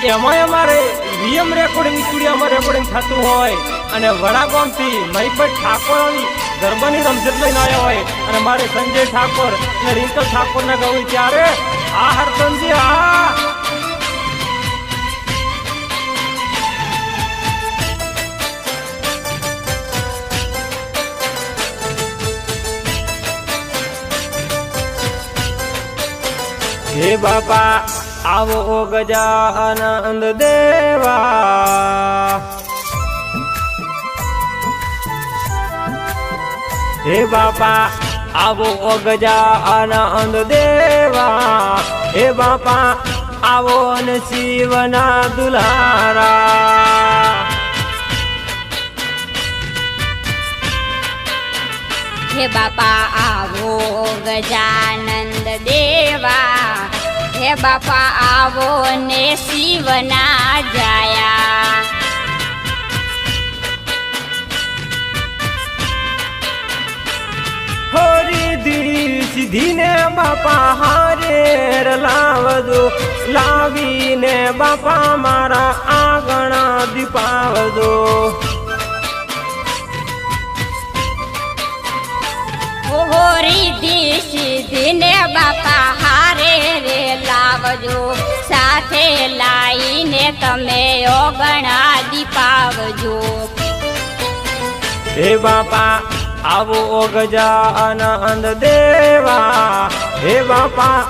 એમાંય અમારે VM recording સ્ટુડિયોમાં રેકોર્ડિંગ થતું હોય અને વડાગામથી મહિપત ઠાકોરની ગરબાની રમઝટ લઈને આવ્યા હોય અને મારે સંજય ઠાકોર અને રિંકલ ઠાકોરને ગયું ત્યારે આ હરતનજી આ હે બાપા આવો ગજાનંદ દેવા. હે બાપા, આવો ગજાનંદ દેવા. હે બાપા, આવો ને શિવના દુલારા. હે બાપા, આવો ગજાનંદ દેવા. હે બાપા આવો ને શિવના જાયા. હરિધી સીધીને બાપા હારે લાવજો લાવીને બાપા મારા આંગણા દીપાવજો. ઓહો રીધિ સીધીને બાપા હારે લાવજો સાથે લાઈને તમે ઓગણા દીપાવજો હે બાપા, આવો ઓ ગજાનંદ દેવા. હે બાપા,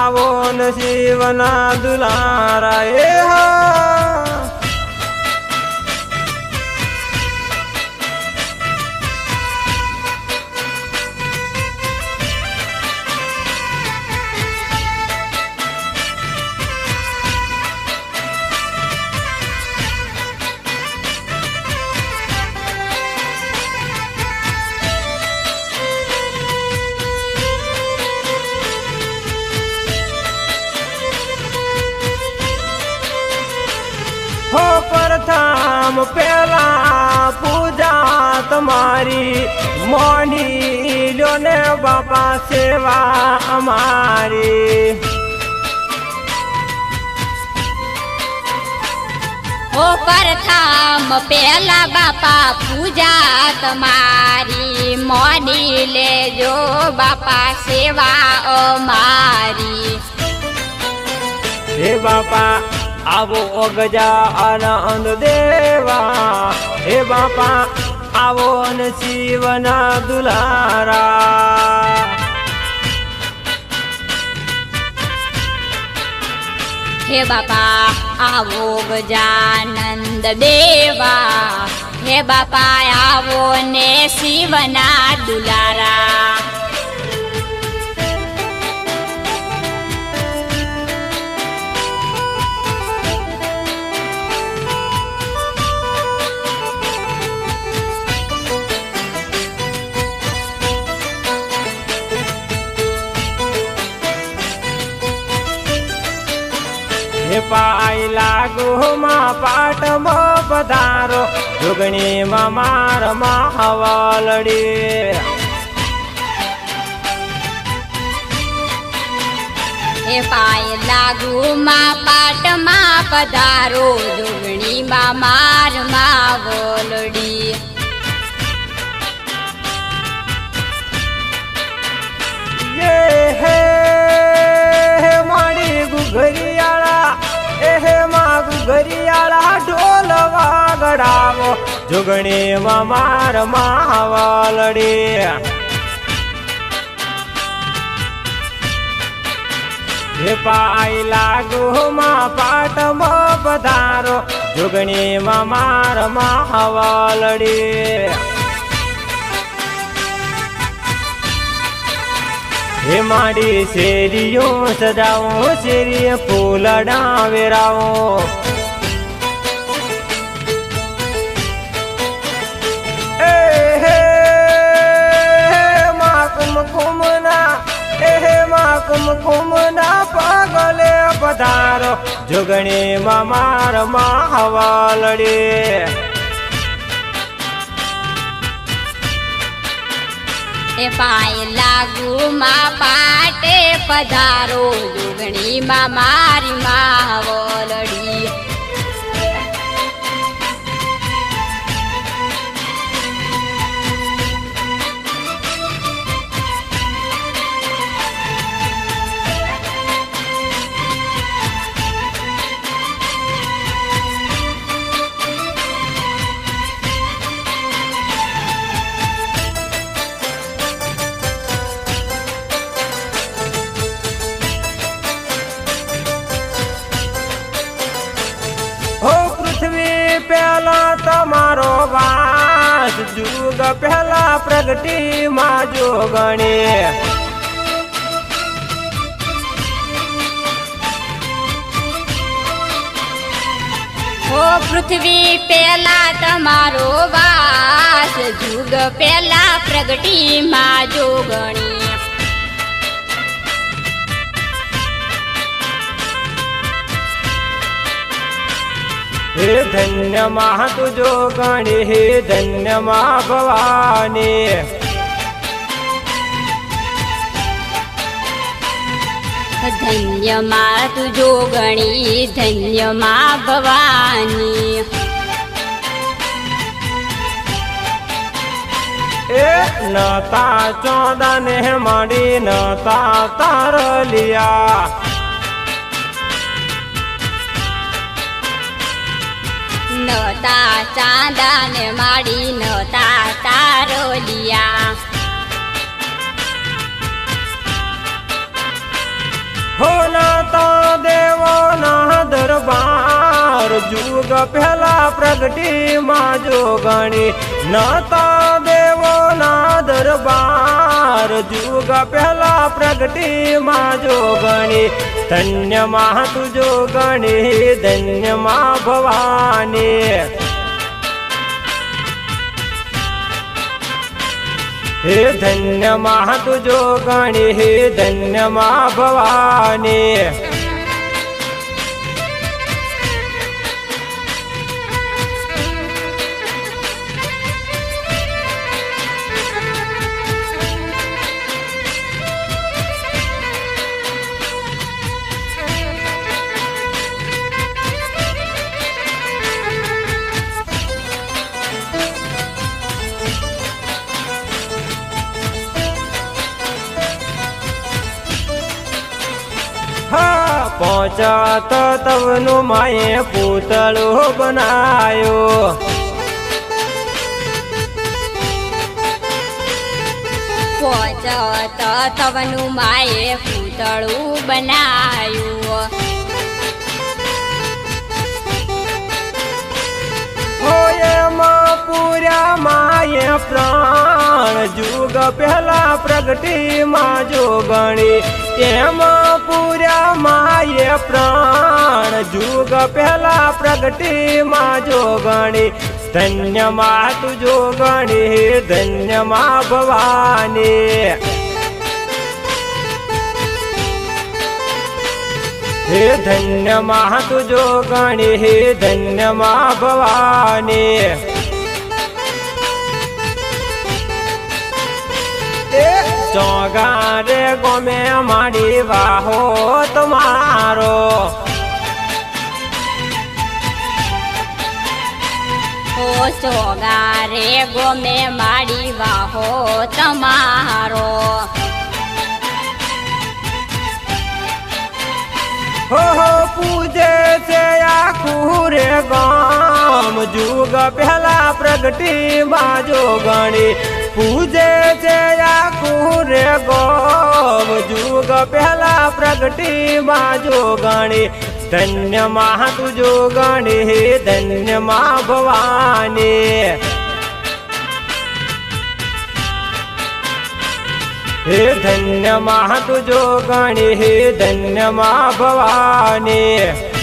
આવો ન શિવના દુલારા. હા પ્રથમ પેલા પૂજા તમારી. મોની લ્યો ને બાપા સેવા અમારી. ઓ પ્રથમ પેલા બાપા પૂજા તમારી. મોડી લેજો બાપા સેવા અમારી. હે બાપા આવો અગજાન આનંદ દેવા. હે બાપા, આવો ને શિવના દુલારા. હે બાપા, આવો ગજાનંદ દેવા. હે બાપા, આવો ને શિવના દુલારા. પધારો જોગણીમાં માર માવલડી એ પાય લાગુ માં પાટમાં પધારો જોગણીમાં મારમાં વોલડી Yeah, હે જોગણીમાં માર માવાલડી હે પાઈ લાગુ માં પાટમાં પધારો જોગણીમાં માર માવલડી હે માડી શેરીઓ, સજાવો શેરીએ ફૂલડા વેરાવો. મા કુમ કુમના પગલે પધારો. જોગણીમાં માર માવલડી એ પાય લાગુ માં પાટે પધારો. જોગણીમાં મારી માવલડી જુગ પહેલા પ્રગટી માં જોગણી ઓ પૃથ્વી પેલા તમારો વાસ, જુગ પેલા પ્રગટી માં જોગણી હે ધન્ય મા તુજો ગણી હે ધન્ય મા ભવાની ધન્ય મા તુજો ગણી ધન્ય મા ભવાની એ નતા ચોદને માડી નતા તારલિયા નતા ચાંદાને માડી નતા તારોલિયા હો નતા દેવો ના દરબાર જુગ પહેલા પ્રગટી માં જોગણી. નતા દેવો ના દરબાર જુગ પહેલા પ્રગટી માં જોગણી ધન્યમાં તુજો ગણી ધન્યમાં ભવાની. હે ધન્યમાં તુજો ગણી, હે ધન્યમાં ભવાની. હા પહોંચત તવનું માએ પૂતળો બનાયો. પોચત તવનું માએ પૂતળું બનાયું. હોયમાં પૂર્યા માએ પ્રાણ. જુગ પહેલા પ્રગટી માં જોગણી. એમાં પૂર્યા માયે પ્રાણ. જુગ પહેલા પ્રગટી માં જોગણી, ધન્ય મા તું જોગણી, ધન્ય મા ભવાની. હે ધન્ય મા તુજો ગણી હે ધન્ય મા ભવાની. ચોગારે ગમે માડી વાહો તમારો. ચોગારે ગમે માડી વાહો તમારો. હો હો પૂજે છે આખું રે ગામ. જુગ પહેલા પ્રગટી બાજો ગણી. પૂજે પહેલા પ્રગટી બાજો ગણી ધન્યમાં તુજો હે ધન્યમાં ભવાની હે ધન્યમાં તુજો ગણી હે ધન્યમાં ભવાની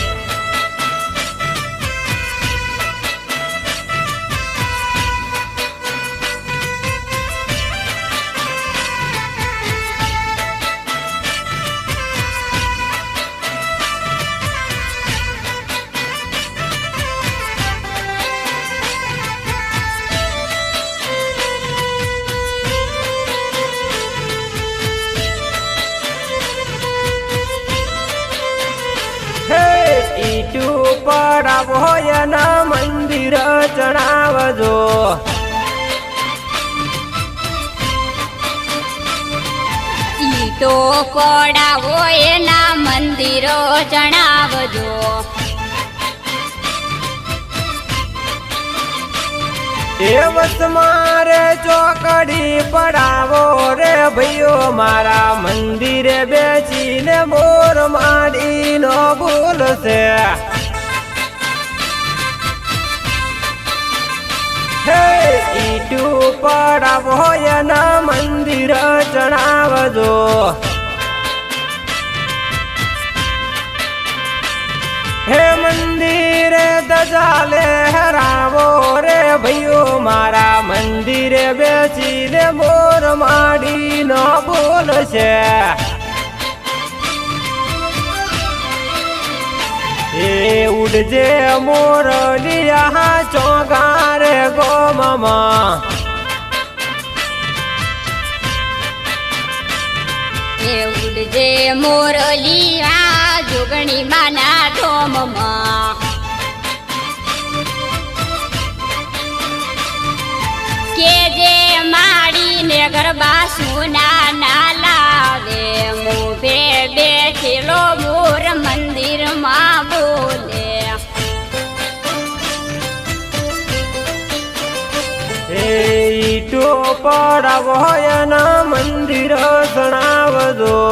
પડાવો એના મંદિર ચણાવજો ઈટો પડાવો એના મંદિરો જણાવજો એ વસ મારે ચોકડી પડાવો રે ભયો મારા મંદિરે બેસીને મોર માડીનો બોલશે. ઈટુ પડાવો એના મંદિર જણાવજો. હે મંદિરે દજાલે હરાવો રે ભયો, મારા મંદિરે બેસીને મોર માડી ન બોલશે. ઉડજે મોરલિયા ચોગારે ગોમમાં એ જે મોરલી આ જોગણી માના ઢોમમાં કે જે માડીને ગરબા સુના ના લાવે મોભે બેઠેલો મોર મંદિરમાં બોલે. પડાવો એના મંદિર જણાવજો.